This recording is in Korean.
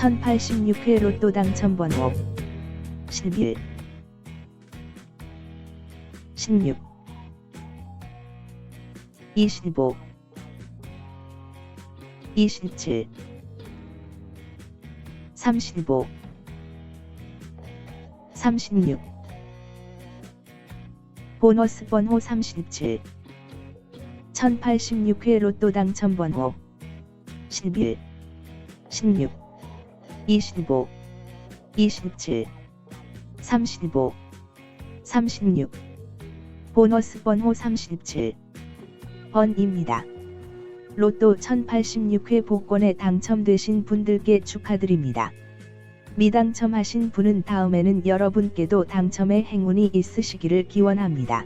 1086회 로또 당첨 번호. 11 16 25 27 35 36 보너스 번호 37 1086회 로또 당첨 번호. 11 16 25 27 35 36 보너스 번호 37 번입니다. 로또 1086회 복권에 당첨되신 분들께 축하드립니다. 미당첨하신 분은 다음에는 여러분께도 당첨의 행운이 있으시기를 기원합니다.